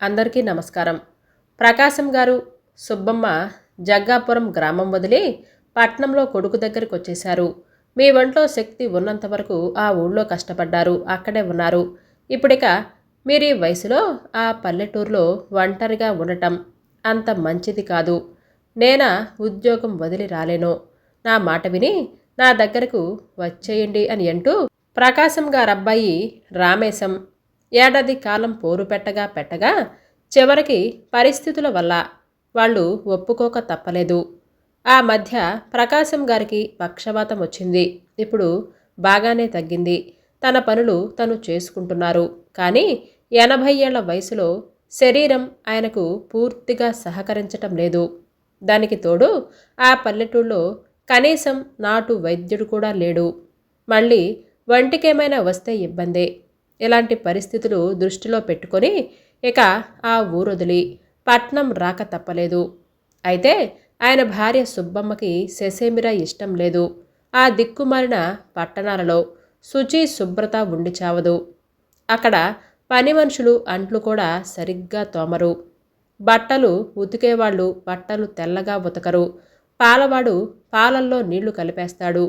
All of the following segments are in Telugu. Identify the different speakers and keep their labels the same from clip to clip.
Speaker 1: అందరికీ నమస్కారం. ప్రకాశం గారు సుబ్బమ్మ జగ్గాపురం గ్రామం వదిలి పట్నంలో కొడుకు దగ్గరికి వచ్చేశారు. మీ ఒంట్లో శక్తి ఉన్నంత వరకు ఆ ఊళ్ళో కష్టపడ్డారు. అక్కడే ఉన్నారు. ఇప్పుడిక మీరు ఈ వయసులో ఆ పల్లెటూరులో ఒంటరిగా ఉండటం అంత మంచిది కాదు. నేనా ఉద్యోగం వదిలి రాలేను. నా మాట విని నా దగ్గరకు వచ్చేయండి అని అంటూ ప్రకాశం గారబ్బాయి రామేశం ఏడాది కాలం పోరు పెట్టగా పెట్టగా చివరికి పరిస్థితుల వల్ల వాళ్ళు ఒప్పుకోక తప్పలేదు. ఆ మధ్య ప్రకాశం గారికి పక్షవాతం వచ్చింది. ఇప్పుడు బాగానే తగ్గింది. తన పనులు తను చేసుకుంటున్నారు. కానీ ఎనభై ఏళ్ళ వయసులో శరీరం ఆయనకు పూర్తిగా సహకరించటం లేదు. దానికి తోడు ఆ పల్లెటూళ్ళలో కనీసం నాటు వైద్యుడు కూడా లేడు. మళ్ళీ వంటికేమైనా వస్తే ఇబ్బందే. ఇలాంటి పరిస్థితులు దృష్టిలో పెట్టుకొని ఇక ఆ ఊరొదిలి పట్నం రాక తప్పలేదు. అయితే ఆయన భార్య సుబ్బమ్మకి శశేమిరా ఇష్టం లేదు. ఆ దిక్కుమారిన పట్టణాలలో శుచి శుభ్రత ఉండి చావదు. అక్కడ పని మనుషులు అంట్లు కూడా సరిగ్గా తోమరు. బట్టలు ఉతికేవాళ్ళు బట్టలు తెల్లగా ఉతకరు. పాలవాడు పాలల్లో నీళ్ళు కలిపేస్తాడు.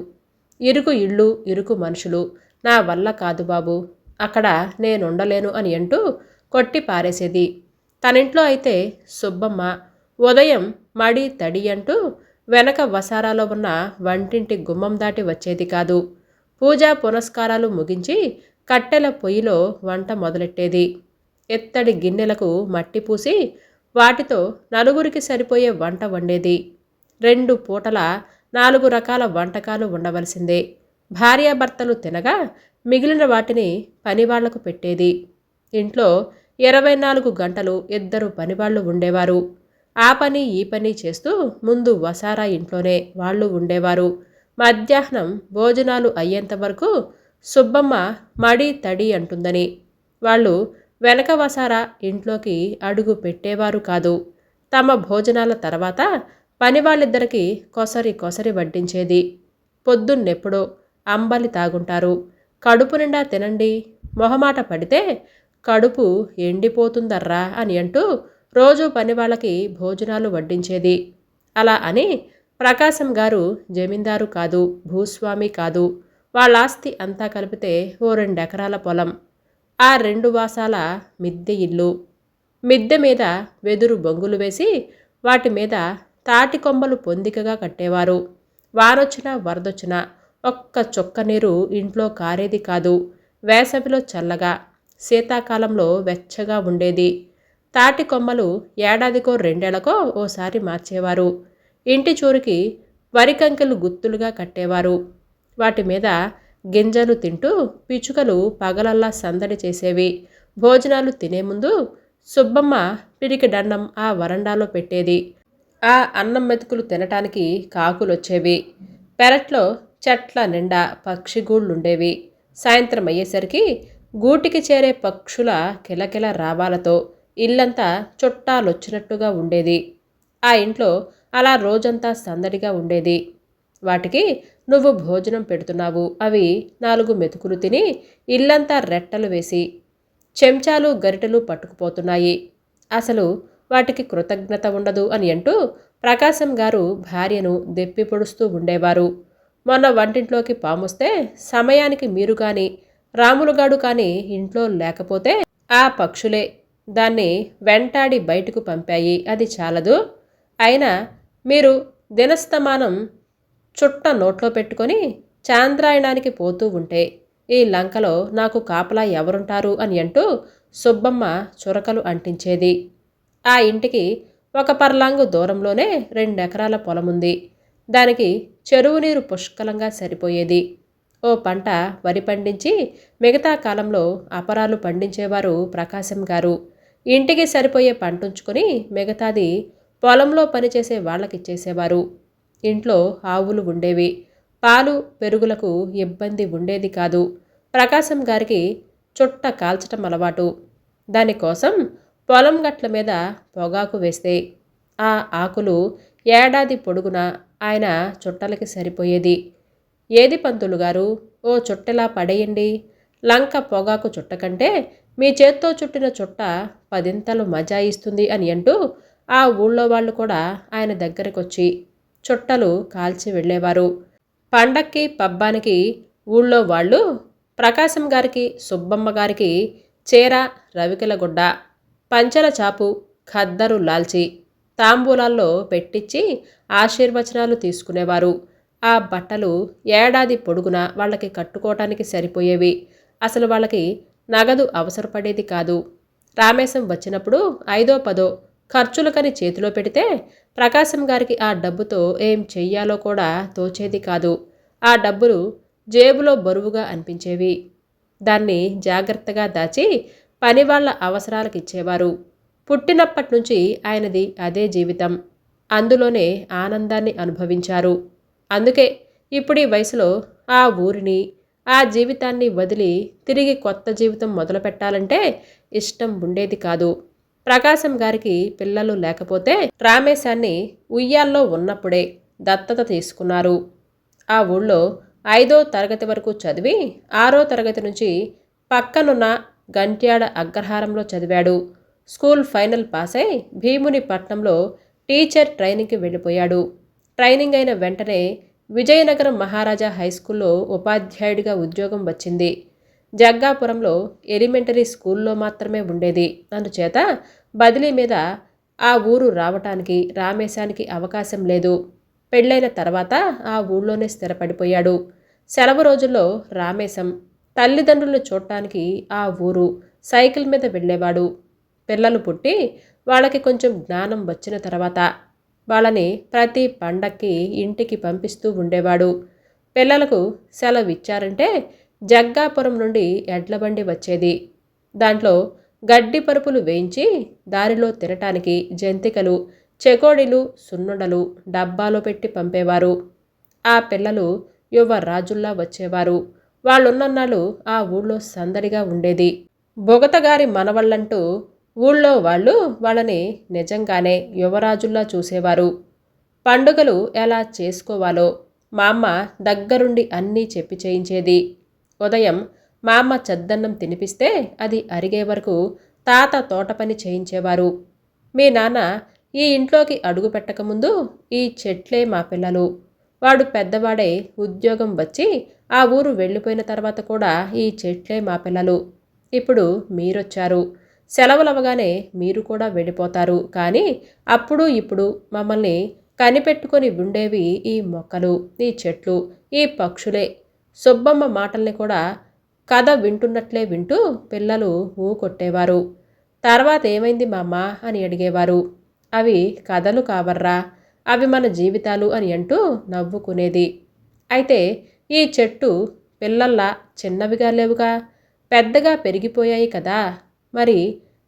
Speaker 1: ఇరుకు ఇళ్ళు ఇరుకు మనుషులు. నా వల్ల కాదు బాబు. అక్కడ నేనుండలేను అని అంటూ కొట్టి పారేసేది. తనింట్లో అయితే సుబ్బమ్మ ఉదయం మడి తడి అంటూ వెనక వసారాలో ఉన్న వంటింటి గుమ్మం దాటి వచ్చేది కాదు. పూజా పునస్కారాలు ముగించి కట్టెల పొయ్యిలో వంట మొదలెట్టేది. ఎత్తడి గిన్నెలకు మట్టి పూసి వాటితో నలుగురికి సరిపోయే వంట వండేది. రెండు పూటల నాలుగు రకాల వంటకాలు ఉండవలసిందే. భార్యాభర్తలు తినగా మిగిలిన వాటిని పనివాళ్ళకు పెట్టేది. ఇంట్లో ఇరవై నాలుగు గంటలు ఇద్దరు పనివాళ్ళు ఉండేవారు. ఆ పని ఈ పని చేస్తూ ముందు వసారా ఇంట్లోనే వాళ్ళు ఉండేవారు. మధ్యాహ్నం భోజనాలు అయ్యేంత వరకు సుబ్బమ్మ మడి తడి అంటుందని. వాళ్ళు వెనక వసారా ఇంట్లోకి అడుగు పెట్టేవారు కాదు. తమ భోజనాల తర్వాత పని వాళ్ళిద్దరికీ కొసరి కొసరి వడ్డించేది. పొద్దున్నెప్పుడో అంబలి తాగుంటారు. కడుపు నిండా తినండి. మొహమాట పడితే కడుపు ఎండిపోతుందర్రా అని అంటూ రోజు పని వాళ్ళకి భోజనాలు వడ్డించేది. అలా అని ప్రకాశం గారు జమీందారు కాదు భూస్వామి కాదు. వాళ్ళ ఆస్తి అంతా కలిపితే ఓ రెండెకరాల పొలం. ఆ రెండు వాసాల మిద్దె ఇల్లు. మిద్దె మీద వెదురు బొంగులు వేసి వాటి మీద తాటి కొమ్మలు పొందికగా కట్టేవారు. వారొచ్చినా వరదొచ్చినా ఒక్క చొక్క నీరు ఇంట్లో కారేది కాదు. వేసవిలో చల్లగా శీతాకాలంలో వెచ్చగా ఉండేది. తాటి కొమ్మలు ఏడాదికో రెండేళ్ళకో ఓసారి మార్చేవారు. ఇంటి చూరికి వరికంకెలు గుత్తులుగా కట్టేవారు. వాటి మీద గింజలు తింటూ పిచుకలు పగలల్లా సందడి చేసేవి. భోజనాలు తినే ముందు సుబ్బమ్మ పిడికిడన్నం ఆ వరండాలో పెట్టేది. ఆ అన్నం మెతుకులు తినటానికి కాకులొచ్చేవి. పెరట్లో చెట్ల నిండా పక్షిగూళ్ళుండేవి సాయంత్రం అయ్యేసరికి గూటికి చేరే పక్షుల కిలకిల రావాలతో ఇల్లంతా చుట్టాలొచ్చినట్టుగా ఉండేది. ఆ ఇంట్లో అలా రోజంతా సందడిగా ఉండేది. వాటికి నువ్వు భోజనం పెడుతున్నావు. అవి నాలుగు మెతుకులు తిని ఇల్లంతా రెట్టలు వేసి చెంచాలు గరిటెలు పట్టుకుపోతున్నాయి. అసలు వాటికి కృతజ్ఞత ఉండదు అని అంటూ ప్రకాశం గారు భార్యను దెప్పి పొడుస్తూ ఉండేవారు. మొన్న వంటింట్లోకి పాముస్తే సమయానికి మీరు కానీ రాములుగాడు కానీ ఇంట్లో లేకపోతే ఆ పక్షులే దాన్ని వెంటాడి బయటకు పంపాయి. అది చాలదు. అయినా మీరు దినస్తమానం చుట్ట నోట్లో పెట్టుకొని చాంద్రాయణానికి పోతూ ఉంటే ఈ లంకలో నాకు కాపలా ఎవరుంటారు అని అంటూ సుబ్బమ్మ చురకలు అంటించేది. ఆ ఇంటికి ఒక పర్లాంగు దూరంలోనే రెండెకరాల పొలముంది. దానికి చెరువు నీరు పుష్కలంగా సరిపోయేది. ఓ పంట వరి పండించి మిగతా కాలంలో అపరాలు పండించేవారు ప్రకాశం గారు. ఇంటికి సరిపోయే పంట ఉంచుకొని మిగతాది పొలంలో పనిచేసే వాళ్ళకిచ్చేసేవారు. ఇంట్లో ఆవులు ఉండేవి. పాలు పెరుగులకు ఇబ్బంది ఉండేది కాదు. ప్రకాశం గారికి చుట్ట కాల్చటం అలవాటు. దానికోసం పొలం గట్ల మీద పొగాకు వేస్తే ఆ ఆకులు ఏడాది పొడుగునా ఆయన చుట్టలకి సరిపోయేది. ఏది పంతులు గారు? ఓ చుట్టెలా పడేయండి. లంక పొగాకు చుట్ట కంటే మీ చేత్తో చుట్టిన చుట్ట పదింతలు మజా ఇస్తుంది అని అంటూ ఆ ఊళ్ళో వాళ్ళు కూడా ఆయన దగ్గరకొచ్చి చుట్టలు కాల్చి వెళ్ళేవారు. పండక్కి పబ్బానికి ఊళ్ళో వాళ్ళు ప్రకాశం గారికి సుబ్బమ్మ గారికి చీర రవికెల గుడ్డ పంచల చాపు ఖద్దరు లాల్చి తాంబూలాల్లో పెట్టించి ఆశీర్వచనాలు తీసుకునేవారు. ఆ బట్టలు ఏడాది పొడుగున వాళ్ళకి కట్టుకోవటానికి సరిపోయేవి. అసలు వాళ్ళకి నగదు అవసరపడేది కాదు. రామేశం వచ్చినప్పుడు ఐదో పదో ఖర్చులకని చేతిలో పెడితే ప్రకాశం గారికి ఆ డబ్బుతో ఏం చెయ్యాలో కూడా తోచేది కాదు. ఆ డబ్బులు జేబులో బరువుగా అనిపించేవి. దాన్ని జాగ్రత్తగా దాచి పనివాళ్ళ అవసరాలకిచ్చేవారు. పుట్టినప్పటి నుంచి ఆయనది అదే జీవితం. అందులోనే ఆనందాన్ని అనుభవించారు. అందుకే ఇప్పుడు ఈ వయసులో ఆ ఊరిని ఆ జీవితాన్ని వదిలి తిరిగి కొత్త జీవితం మొదలు పెట్టాలంటే ఇష్టం ఉండేది కాదు. ప్రకాశం గారికి పిల్లలు లేకపోతే రామేశాన్ని ఉయ్యాల్లో ఉన్నప్పుడే దత్తత తీసుకున్నారు. ఆ ఊళ్ళో ఐదో తరగతి వరకు చదివి ఆరో తరగతి నుంచి పక్కనున్న గంట్యాడ అగ్రహారంలో చదివాడు. స్కూల్ ఫైనల్ పాస్ అయి భీముని పట్నంలో టీచర్ ట్రైనింగ్కి వెళ్ళిపోయాడు. ట్రైనింగ్ అయిన వెంటనే విజయనగరం మహారాజా హై స్కూల్లో ఉపాధ్యాయుడిగా ఉద్యోగం వచ్చింది. జగ్గాపురంలో ఎలిమెంటరీ స్కూల్లో మాత్రమే ఉండేది. అందుచేత బదిలీ మీద ఆ ఊరు రావటానికి రామేశానికి అవకాశం లేదు. పెళ్ళైన తర్వాత ఆ ఊళ్ళోనే స్థిరపడిపోయాడు. సెలవు రోజుల్లో రామేశం తల్లిదండ్రులను చూడటానికి ఆ ఊరు సైకిల్ మీద వెళ్ళేవాడు. పిల్లలు పుట్టి వాళ్ళకి కొంచెం జ్ఞానం వచ్చిన తర్వాత వాళ్ళని ప్రతి పండక్కి ఇంటికి పంపిస్తూ ఉండేవాడు. పిల్లలకు సెలవు ఇచ్చారంటే జగ్గాపురం నుండి ఎడ్లబండి వచ్చేది. దాంట్లో గడ్డి పరుపులు వేయించి దారిలో తినటానికి జంతికలు చెకోడీలు సున్నుండలు డబ్బాలో పెట్టి పంపేవారు. ఆ పిల్లలు యువ రాజుల్లా వచ్చేవారు. వాళ్ళున్నన్నాళ్ళు ఆ ఊళ్ళో సందడిగా ఉండేది. బొగతగారి మనవళ్ళంటూ ఊళ్ళో వాళ్ళు వాళ్ళని నిజంగానే యువరాజుల్లా చూసేవారు. పండుగలు ఎలా చేసుకోవాలో మా అమ్మ దగ్గరుండి అన్నీ చెప్పి చేయించేది. ఉదయం మా అమ్మ చద్దన్నం తినిపిస్తే అది అరిగే వరకు తాత తోట పని చేయించేవారు. మీ నాన్న ఈ ఇంట్లోకి అడుగు పెట్టకముందు ఈ చెట్లే మా పిల్లలు. వాడు పెద్దవాడే ఉద్యోగం వచ్చి ఆ ఊరు వెళ్ళిపోయిన తర్వాత కూడా ఈ చెట్లే మా పిల్లలు. ఇప్పుడు మీరొచ్చారు. సెలవులవగానే మీరు కూడా వెళ్ళిపోతారు. కానీ అప్పుడు ఇప్పుడు మమ్మల్ని కనిపెట్టుకొని ఉండేవి ఈ మొక్కలు ఈ చెట్లు ఈ పక్షులే. సుబ్బమ్మ మాటల్ని కూడా కథ వింటున్నట్లే వింటూ పిల్లలు ఊ కొట్టేవారు. తర్వాత ఏమైంది మామ అని అడిగేవారు. అవి కథలు కావర్రా అవి మన జీవితాలు అని అంటూ నవ్వుకునేది. అయితే ఈ చెట్టు పిల్లల్లా చిన్నవిగా లేవుగా పెద్దగా పెరిగిపోయాయి కదా. మరి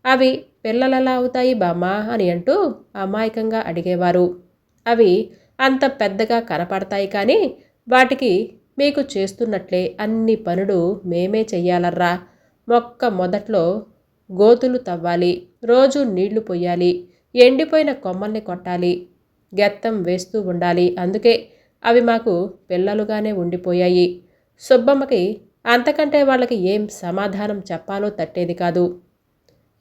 Speaker 1: అవి పిల్లలలా అవుతాయి బామ్మా అని అంటూ అమాయకంగా అడిగేవారు. అవి అంత పెద్దగా కనపడతాయి కానీ వాటికి మీకు చేస్తున్నట్లే అన్ని పనులు మేమే చెయ్యాలర్రా. మొక్క మొదట్లో గోతులు తవ్వాలి రోజు నీళ్ళు పొయ్యాలి ఎండిపోయిన కొమ్మల్ని కొట్టాలి గెత్తం వేస్తూ ఉండాలి. అందుకే అవి మాకు పిల్లలుగానే ఉండిపోయాయి. సుబ్బమ్మకి అంతకంటే వాళ్ళకి ఏం సమాధానం చెప్పాలో తట్టేది కాదు.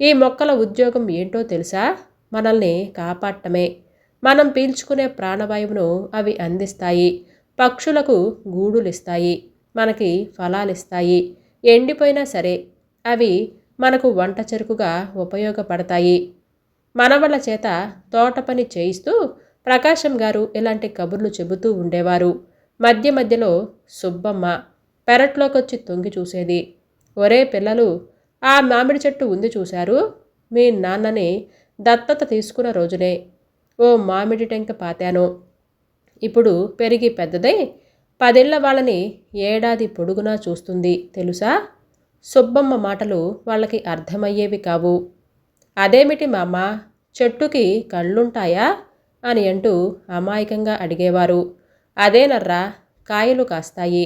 Speaker 1: ఈ మొక్కల ఉద్యోగం ఏంటో తెలుసా? మనల్ని కాపాడటమే. మనం పీల్చుకునే ప్రాణవాయువును అవి అందిస్తాయి. పక్షులకు గూడులిస్తాయి. మనకి ఫలాలిస్తాయి. ఎండిపోయినా సరే అవి మనకు వంట చెరుకుగా ఉపయోగపడతాయి. మనవళ్ళ చేత తోట పని చేయిస్తూ ప్రకాశం గారు ఇలాంటి కబుర్లు చెబుతూ ఉండేవారు. మధ్య మధ్యలో సుబ్బమ్మ పెరట్లోకొచ్చి తొంగి చూసేది. ఒరే పిల్లలు ఆ మామిడి చెట్టు ఉంది చూశారు? మీ నాన్నని దత్తత తీసుకున్న రోజునే ఓ మామిడి టెంక పాతాను. ఇప్పుడు పెరిగి పెద్దదై పదేళ్ళ వాళ్ళని ఏడాది పొడుగునా చూస్తుంది తెలుసా? సుబ్బమ్మ మాటలు వాళ్ళకి అర్థమయ్యేవి కావు. అదేమిటి మామ చెట్టుకి కళ్ళుంటాయా? అని అంటూ అమాయకంగా అడిగేవారు. అదేనర్రా కాయలు కాస్తాయి.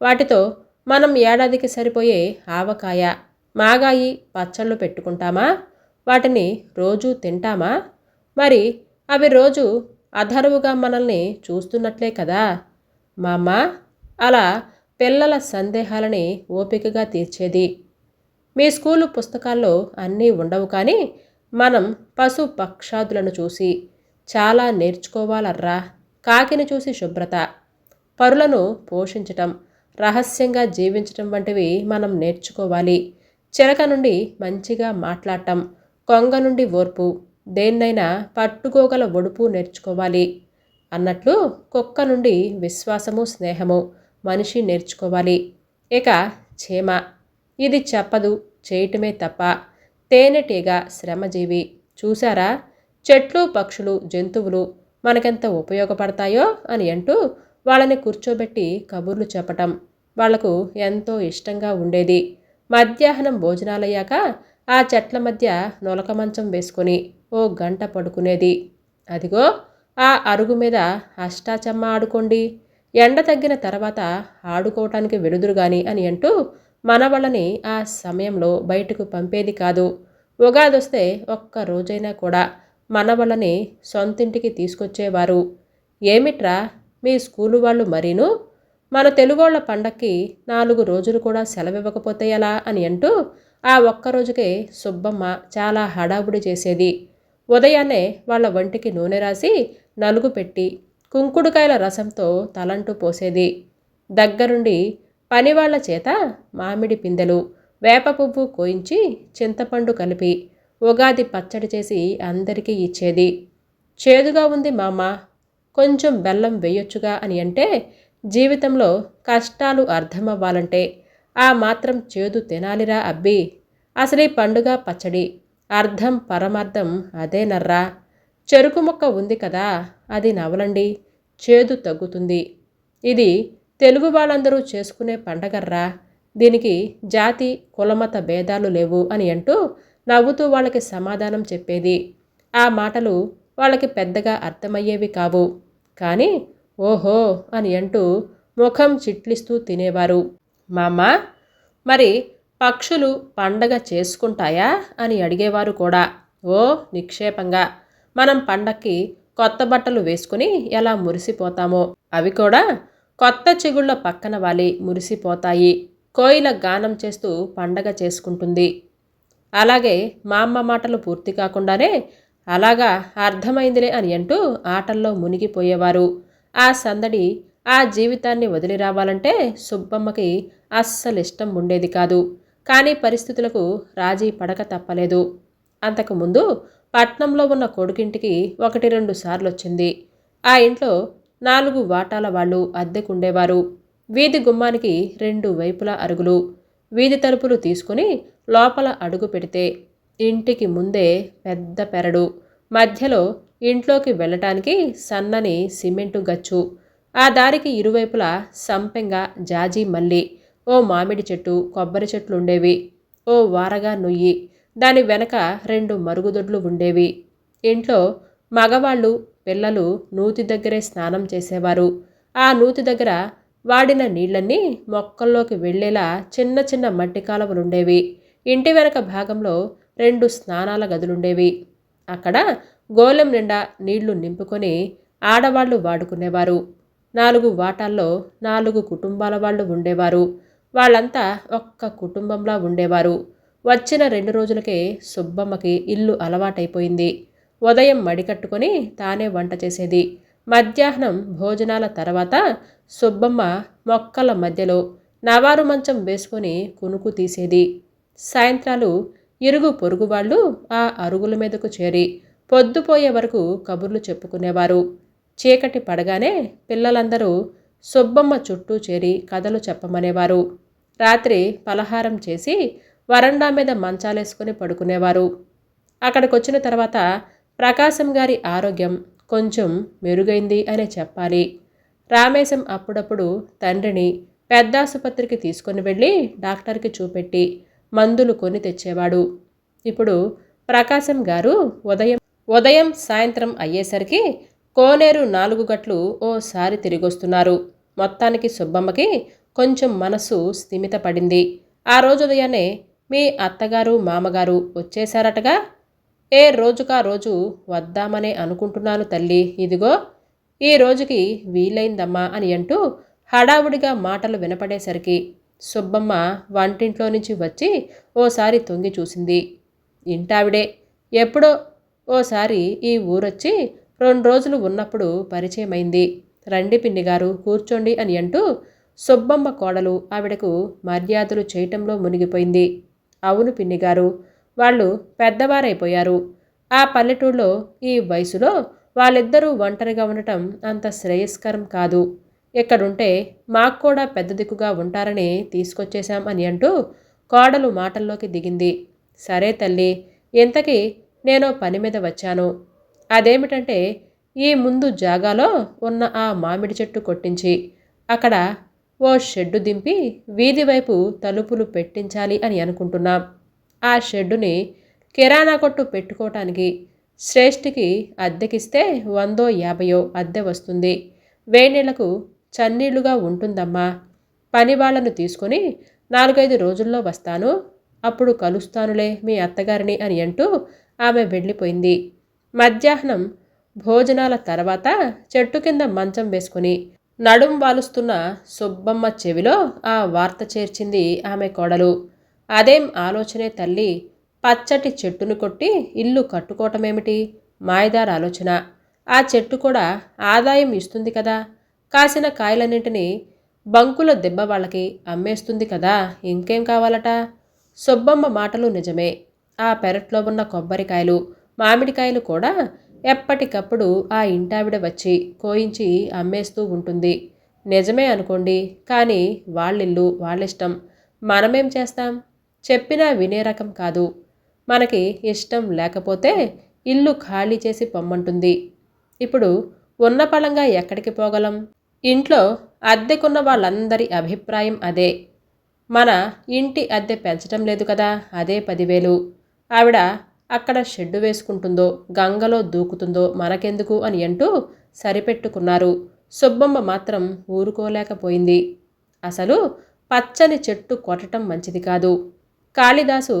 Speaker 1: వాటితో మనం ఏడాదికి సరిపోయే ఆవకాయ. మాగాయి పచ్చళ్ళు పెట్టుకుంటామా? వాటిని రోజూ తింటామా? మరి అవి రోజు అధరువుగా మనల్ని చూస్తున్నట్లే కదా? మామ అలా పిల్లల సందేహాలని ఓపికగా తీర్చేది. మీ స్కూలు పుస్తకాల్లో అన్నీ ఉండవు కానీ మనం పశు పక్షాదులను చూసి చాలా నేర్చుకోవాలర్రా. కాకిని చూసి శుభ్రత. పరులను పోషించటం రహస్యంగా జీవించటం వంటివి మనం నేర్చుకోవాలి. చెరక నుండి మంచిగా మాట్లాడటం కొంగ నుండి ఓర్పు దేన్నైనా పట్టుకోగల ఒడుపు నేర్చుకోవాలి అన్నట్లు కుక్క నుండి విశ్వాసము స్నేహము మనిషి నేర్చుకోవాలి. ఇక చీమ ఇది చెప్పదు చేయటమే తప్ప తేనెటీగ శ్రమజీవి. చూసారా చెట్లు పక్షులు జంతువులు మనకెంత ఉపయోగపడతాయో అని అంటూ వాళ్ళని కూర్చోబెట్టి కబుర్లు చెప్పటం వాళ్ళకు ఎంతో ఇష్టంగా ఉండేది. మధ్యాహ్నం భోజనాలయ్యాక ఆ చెట్ల మధ్య నొలక మంచం వేసుకొని ఓ గంట పడుకునేది. అదిగో ఆ అరుగు మీద అష్టాచమ్మ ఆడుకోండి. ఎండ తగ్గిన తర్వాత ఆడుకోవటానికి వెలుదురు గాని అని అంటూ మనవళ్ళని ఆ సమయంలో బయటకు పంపేది కాదు. ఉగాదొస్తే ఒక్క రోజైనా కూడా మనవళ్ళని సొంతింటికి తీసుకొచ్చేవారు. ఏమిట్రా మీ స్కూలు వాళ్ళు మరీను? మన తెలుగోళ్ళ పండక్కి నాలుగు రోజులు కూడా సెలవివ్వకపోతే ఎలా అని అంటూ ఆ ఒక్క రోజుకే సుబ్బమ్మ చాలా హడావుడి చేసేది. ఉదయాన్నే వాళ్ళ వంటికి నూనె రాసి నలుగు పెట్టి కుంకుడుకాయల రసంతో తలంటూ పోసేది. దగ్గరుండి పనివాళ్ళ చేత మామిడి పిందెలు వేప పువ్వు కోయించి చింతపండు కలిపి ఉగాది పచ్చడి చేసి అందరికీ ఇచ్చేది. చేదుగా ఉంది మామ కొంచెం బెల్లం వేయొచ్చుగా అని అంటే జీవితంలో కష్టాలు అర్థమవ్వాలంటే ఆ మాత్రం చేదు తినాలిరా అబ్బి. అసలే పండుగ పచ్చడి. అర్థం పరమార్థం అదేనర్రా చెరుకు మొక్క ఉంది కదా అది నవలండి. చేదు తగ్గుతుంది. ఇది తెలుగు వాళ్ళందరూ చేసుకునే పండగర్రా. దీనికి జాతి కులమత భేదాలు లేవు అని అంటూ నవ్వుతూ వాళ్ళకి సమాధానం చెప్పేది. ఆ మాటలు వాళ్ళకి పెద్దగా అర్థమయ్యేవి కావు. కానీ ఓహో అని అంటూ ముఖం చిట్లిస్తూ తినేవారు. మామ మరి పక్షులు పండగ చేసుకుంటాయా? అని అడిగేవారు కూడా. ఓ నిక్షేపంగా. మనం పండక్కి కొత్త బట్టలు వేసుకుని ఎలా మురిసిపోతామో. అవి కూడా కొత్త చిగుళ్ళ పక్కన వాలి మురిసిపోతాయి. కోయిల గానం చేస్తూ పండగ చేసుకుంటుంది. అలాగే మా అమ్మ మాటలు పూర్తి కాకుండానే అలాగా అర్థమైందిలే అని అంటూ ఆటల్లో మునిగిపోయేవారు. ఆ సందడి ఆ జీవితాన్ని వదిలి రావాలంటే సుబ్బమ్మకి అస్సలు ఇష్టం ఉండేది కాదు. కానీ పరిస్థితులకు రాజీ పడక తప్పలేదు. అంతకుముందు పట్నంలో ఉన్న కొడుకింటికి ఒకటి రెండు సార్లు వచ్చింది ఆ ఇంట్లో నాలుగు వాటాల వాళ్ళు అద్దెకుండేవారు. వీధి గుమ్మానికి రెండు వైపులా అరుగులు. వీధి తలుపులు తీసుకుని లోపల అడుగు పెడితే ఇంటికి ముందే పెద్ద పెరడు. మధ్యలో ఇంట్లోకి వెళ్ళటానికి సన్నని సిమెంటు గచ్చు. ఆ దారికి ఇరువైపులా సంపెంగ జాజీ మల్లి ఓ మామిడి చెట్టు కొబ్బరి చెట్లు ఉండేవి. ఓ వారగా నుయ్యి దాని వెనక రెండు మరుగుదొడ్లు ఉండేవి. ఇంట్లో మగవాళ్ళు పిల్లలు నూతి దగ్గరే స్నానం చేసేవారు. ఆ నూతి దగ్గర వాడిన నీళ్ళన్నీ మొక్కల్లోకి వెళ్ళేలా చిన్న చిన్న మట్టి కాలువలుండేవి. ఇంటి వెనక భాగంలో రెండు స్నానాల గదులుండేవి. అక్కడ గోళం నిండా నీళ్ళు నింపుకొని ఆడవాళ్ళు వాడుకునేవారు. నాలుగు వాటాల్లో నాలుగు కుటుంబాల వాళ్ళు ఉండేవారు. వాళ్ళంతా ఒక్క కుటుంబంలా ఉండేవారు. వచ్చిన రెండు రోజులకే సుబ్బమ్మకి ఇల్లు అలవాటైపోయింది. ఉదయం మడికట్టుకొని తానే వంట చేసేది. మధ్యాహ్నం భోజనాల తర్వాత సుబ్బమ్మ మొక్కల మధ్యలో నవారు మంచం వేసుకొని కునుకు తీసేది. సాయంత్రాలు ఇరుగు పొరుగు వాళ్ళు ఆ అరుగుల మీదకు చేరి పొద్దుపోయే వరకు కబుర్లు చెప్పుకునేవారు. చీకటి పడగానే పిల్లలందరూ సుబ్బమ్మ చుట్టూ చేరి కథలు చెప్పమనేవారు. రాత్రి పలహారం చేసి వరండా మీద మంచాలేసుకుని పడుకునేవారు. అక్కడికొచ్చిన తర్వాత ప్రకాశం గారి ఆరోగ్యం కొంచెం మెరుగైంది అనే చెప్పాలి. రామేశం అప్పుడప్పుడు తండ్రిని పెద్ద ఆసుపత్రికి తీసుకొని వెళ్ళి డాక్టర్కి చూపెట్టి మందులు కొని తెచ్చేవాడు. ఇప్పుడు ప్రకాశం గారు ఉదయం ఉదయం సాయంత్రం అయ్యేసరికి కోనేరు నాలుగు గట్లు ఓసారి తిరిగొస్తున్నారు. మొత్తానికి సుబ్బమ్మకి కొంచెం మనసు స్థిమితపడింది. ఆ రోజు ఉదయాన్నే మీ అత్తగారు మామగారు వచ్చేశారటగా? ఏ రోజుకా రోజు వద్దామనే అనుకుంటున్నాను తల్లి ఇదిగో. ఈ రోజుకి వీలైందమ్మా అని అంటూ హడావుడిగా మాటలు వినపడేసరికి సుబ్బమ్మ వంటింట్లో నుంచి వచ్చి ఓసారి తొంగి చూసింది. ఇంటావిడే ఎప్పుడో ఓసారి ఈ ఊరొచ్చి రెండు రోజులు ఉన్నప్పుడు పరిచయమైంది. రండి పిన్ని గారు కూర్చోండి అని అంటూ సుబ్బమ్మ కోడలు ఆవిడకు మర్యాదలు చేయటంలో మునిగిపోయింది. అవును పిన్ని గారు వాళ్ళు పెద్దవారైపోయారు. ఆ పల్లెటూళ్ళలో ఈ వయసులో వాళ్ళిద్దరూ ఒంటరిగా ఉండటం అంత శ్రేయస్కరం కాదు. ఇక్కడుంటే మాకు కూడా పెద్ద దిక్కుగా ఉంటారని తీసుకొచ్చేశాం అని అంటూ కోడలు మాటల్లోకి దిగింది. సరే తల్లి ఇంతకీ నేను పని మీద వచ్చాను. అదేమిటంటే ఈ ముందు జాగాలో ఉన్న ఆ మామిడి చెట్టు కొట్టించి అక్కడ ఓ షెడ్డు దింపి వీధి వైపు తలుపులు పెట్టించాలి అని అనుకుంటున్నాం. ఆ షెడ్డుని కిరాణా కొట్టు పెట్టుకోవటానికి శ్రేష్ఠికి అద్దెకిస్తే వందో యాభయో అద్దె వస్తుంది. వేణీళ్ళకు చన్నీళ్ళుగా ఉంటుందమ్మా. పని వాళ్ళను తీసుకొని నాలుగైదు రోజుల్లో వస్తాను. అప్పుడు కలుస్తానులే మీ అత్తగారిని అని అంటూ ఆమె వెళ్ళిపోయింది. మధ్యాహ్నం భోజనాల తర్వాత చెట్టు కింద మంచం వేసుకుని నడుం వాలుస్తున్న సుబ్బమ్మ చెవిలో ఆ వార్త చేర్చింది ఆమె కోడలు. అదేం ఆలోచనే తల్లి? పచ్చటి చెట్టును కొట్టి ఇల్లు కట్టుకోవటమేమిటి? మాయదార్ ఆలోచన. ఆ చెట్టు కూడా ఆదాయం ఇస్తుంది కదా? కాసిన కాయలన్నింటినీ బంకుల దెబ్బ వాళ్ళకి అమ్మేస్తుంది కదా? ఇంకేం కావాలట? సుబ్బమ్మ మాటలు నిజమే. ఆ పెరట్లో ఉన్న కొబ్బరికాయలు మామిడికాయలు కూడా ఎప్పటికప్పుడు ఆ ఇంటావిడ వచ్చి కోయించి అమ్మేస్తూ ఉంటుంది. నిజమే అనుకోండి కానీ వాళ్ళిల్లు వాళ్ళిష్టం. మనమేం చేస్తాం? చెప్పినా వినే రకం కాదు. మనకి ఇష్టం లేకపోతే ఇల్లు ఖాళీ చేసి పొమ్మంటుంది. ఇప్పుడు ఉన్న పళంగా ఎక్కడికి పోగలం? ఇంట్లో అద్దెకున్న వాళ్ళందరి అభిప్రాయం అదే. మన ఇంటి అద్దె పెంచటం లేదు కదా అదే పదివేలు. ఆవిడ అక్కడ షెడ్డు వేసుకుంటుందో గంగలో దూకుతుందో మనకెందుకు? అని అంటూ సరిపెట్టుకున్నారు. సుబ్బమ్మ మాత్రం ఊరుకోలేకపోయింది. అసలు పచ్చని చెట్టు కొట్టడం మంచిది కాదు. కాళిదాసు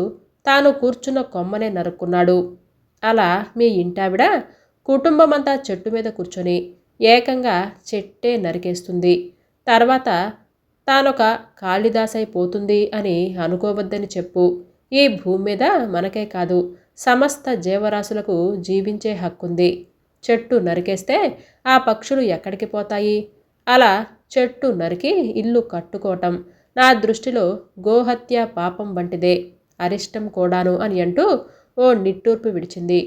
Speaker 1: తాను కూర్చున్న కొమ్మనే నరుక్కున్నాడు. అలా మీ ఇంటావిడ కుటుంబమంతా చెట్టు మీద కూర్చొని ఏకంగా చెట్టే నరికేస్తుంది. తర్వాత తానొక కాళిదాసైపోతుంది అని అనుకోవద్దని చెప్పు. ఈ భూమి మీద మనకే కాదు సమస్త జీవరాశులకు జీవించే హక్కుంది. చెట్టు నరికేస్తే ఆ పక్షులు ఎక్కడికి పోతాయి? అలా చెట్టు నరికి ఇల్లు కట్టుకోవటం నా దృష్టిలో గోహత్య పాపం వంటిదే. అరిష్టం కూడాను అని అంటూ ఓ నిట్టూర్పు విడిచింది.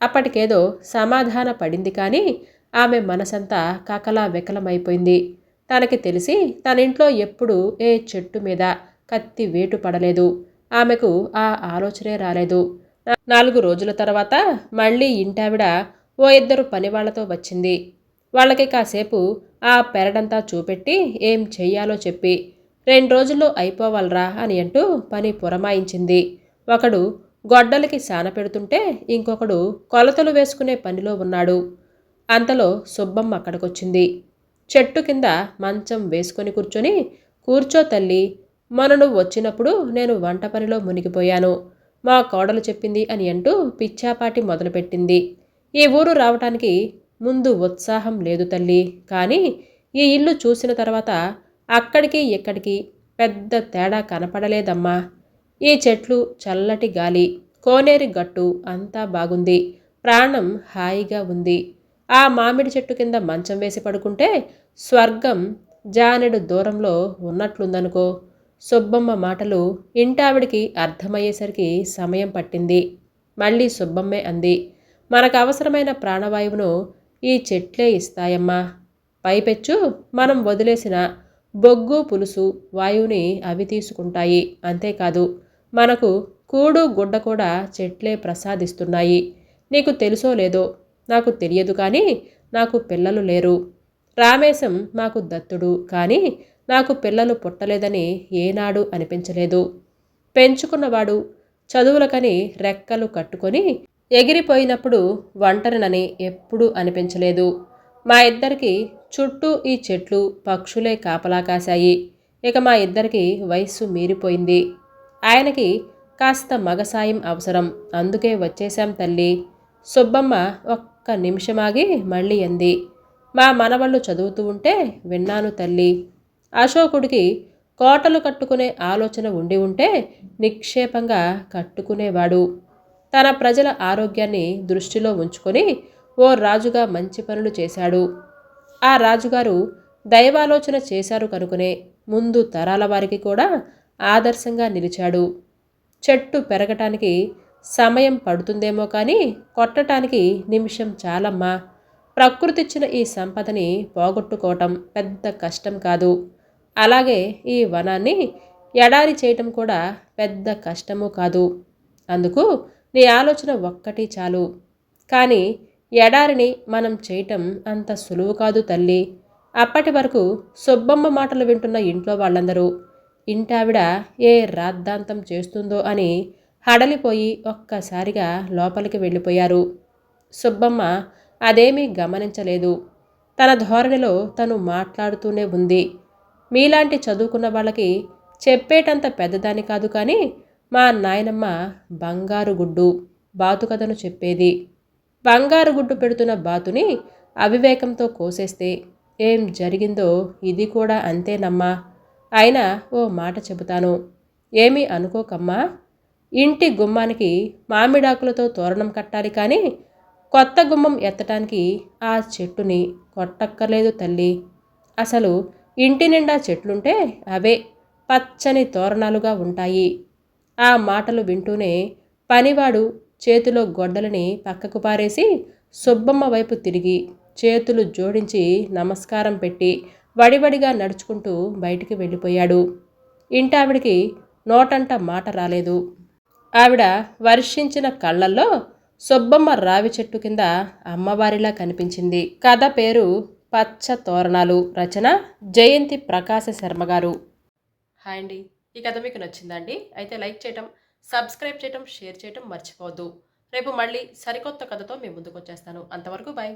Speaker 1: అప్పటికేదో సమాధాన పడింది కానీ ఆమె మనసంతా కకలా వికలమైపోయింది. తనకి తెలిసి తన ఇంట్లో ఎప్పుడూ ఏ చెట్టు మీద కత్తి వేటు పడలేదు. ఆమెకు ఆ ఆలోచనే రాలేదు. నాలుగు రోజుల తర్వాత మళ్ళీ ఇంటావిడ ఓ ఇద్దరు పనివాళ్ళతో వచ్చింది. వాళ్ళకి కాసేపు ఆ పెరడంతా చూపెట్టి ఏం చెయ్యాలో చెప్పి రెండు రోజుల్లో అయిపోవాలరా అని అంటూ పని పురమాయించింది. ఒకడు గొడ్డలకి సాన పెడుతుంటే ఇంకొకడు కొలతలు వేసుకునే పనిలో ఉన్నాడు. అంతలో సుబ్బమ్మ అక్కడికొచ్చింది. చెట్టు కింద మంచం వేసుకొని కూర్చొని కూర్చో తల్లి మనను వచ్చినప్పుడు నేను వంట పనిలో మునిగిపోయాను. మా కోడలు చెప్పింది అని అంటూ పిచ్చాపాటి మొదలుపెట్టింది. ఈ ఊరు రావటానికి ముందు ఉత్సాహం లేదు తల్లి. కానీ ఈ ఇల్లు చూసిన తర్వాత అక్కడికి ఇక్కడికి పెద్ద తేడా కనపడలేదమ్మా. ఈ చెట్లు చల్లటి గాలి కోనేరి గట్టు అంతా బాగుంది. ప్రాణం హాయిగా ఉంది. ఆ మామిడి చెట్టు కింద మంచం వేసి పడుకుంటే స్వర్గం జానెడు దూరంలో ఉన్నట్లుందనుకో. సుబ్బమ్మ మాటలు ఇంటావిడికి అర్థమయ్యేసరికి సమయం పట్టింది. మళ్ళీ సుబ్బమ్మే అంది మనకు అవసరమైన ప్రాణవాయువును ఈ చెట్లే ఇస్తాయమ్మా. పైపెచ్చు మనం వదిలేసిన బొగ్గు పులుసు వాయువుని అవి తీసుకుంటాయి. అంతేకాదు మనకు కూడు గుడ్డ కూడా చెట్లే ప్రసాదిస్తున్నాయి. నీకు తెలుసో లేదో నాకు తెలియదు కానీ నాకు పిల్లలు లేరు. రామేశం మాకు దత్తుడు కానీ నాకు పిల్లలు పుట్టలేదని ఏనాడు అనిపించలేదు. పెంచుకున్నవాడు చదువులకని రెక్కలు కట్టుకొని ఎగిరిపోయినప్పుడు ఒంటరినని ఎప్పుడూ అనిపించలేదు. మా ఇద్దరికి చుట్టూ ఈ చెట్లు పక్షులే కాపలా కాశాయి. ఇక మా ఇద్దరికి వయస్సు మీరిపోయింది. ఆయనకి కాస్త మగసాయం అవసరం. అందుకే వచ్చేశాం తల్లి. సుబ్బమ్మ ఒక్క నిమిషమాగి మళ్ళీ అంది. మా మనవళ్ళు చదువుతూ ఉంటే విన్నాను తల్లి. అశోకుడికి కోటలు కట్టుకునే ఆలోచన ఉండి ఉంటే నిక్షేపంగా కట్టుకునేవాడు. తన ప్రజల ఆరోగ్యాన్ని దృష్టిలో ఉంచుకొని ఓ రాజుగా మంచి పనులు చేశాడు. ఆ రాజుగారు దైవాలోచన చేశారు కనుకనే ముందు తరాల వారికి కూడా ఆదర్శంగా నిలిచాడు. చెట్టు పెరగటానికి సమయం పడుతుందేమో కానీ కొట్టటానికి నిమిషం చాలమ్మా. ప్రకృతిచ్చిన ఈ సంపదని పోగొట్టుకోవటం పెద్ద కష్టం కాదు. అలాగే ఈ వనాన్ని ఎడారి చేయటం కూడా పెద్ద కష్టము కాదు. అందుకు నీ ఆలోచన ఒక్కటి చాలు. కానీ ఎడారిని మనం చేయటం అంత సులువు కాదు తల్లి. అప్పటి వరకు సుబ్బమ్మ మాటలు వింటున్న ఇంట్లో వాళ్ళందరూ ఇంటావిడ ఏ రాద్ధాంతం చేస్తుందో అని హడలిపోయి ఒక్కసారిగా లోపలికి వెళ్ళిపోయారు. సుబ్బమ్మ అదేమీ గమనించలేదు. తన ధోరణిలో తను మాట్లాడుతూనే ఉంది. మీలాంటి చదువుకున్న వాళ్ళకి చెప్పేటంత పెద్దదాని కాదు కానీ మా నాయనమ్మ బంగారు గుడ్డు బాతు కథను చెప్పేది. బంగారు గుడ్డు పెడుతున్న బాతుని అవివేకంతో కోసేస్తే ఏం జరిగిందో ఇది కూడా అంతేనమ్మా. అయినా ఓ మాట చెబుతాను. ఏమీ అనుకోకమ్మా. ఇంటి గుమ్మానికి మామిడాకులతో తోరణం కట్టాలి కానీ కొత్త గుమ్మం ఎత్తటానికి ఆ చెట్టుని కొట్టక్కర్లేదు తల్లి. అసలు ఇంటి నిండా చెట్లుంటే అవే పచ్చని తోరణాలుగా ఉంటాయి. ఆ మాటలు వింటూనే పనివాడు చేతిలో గొడ్డలని పక్కకు పారేసి సుబ్బమ్మ వైపు తిరిగి చేతులు జోడించి నమస్కారం పెట్టి వడివడిగా నడుచుకుంటూ బయటికి వెళ్ళిపోయాడు. ఇంటావిడికి నోటంట మాట రాలేదు. ఆవిడ వర్షించిన కళ్ళల్లో సుబ్బమ్మ రావి చెట్టు కింద అమ్మవారిలా కనిపించింది. కథ పేరు పచ్చ తోరణాలు రచన జయంతి ప్రకాశ శర్మ గారు. హాయ్ అండి. ఈ కథ మీకు నచ్చిందండి? అయితే లైక్ చేయటం సబ్స్క్రైబ్ చేయటం షేర్ చేయటం మర్చిపోవద్దు. రేపు మళ్ళీ సరికొత్త కథతో మీ ముందుకు వచ్చేస్తాను అంతవరకు బాయ్.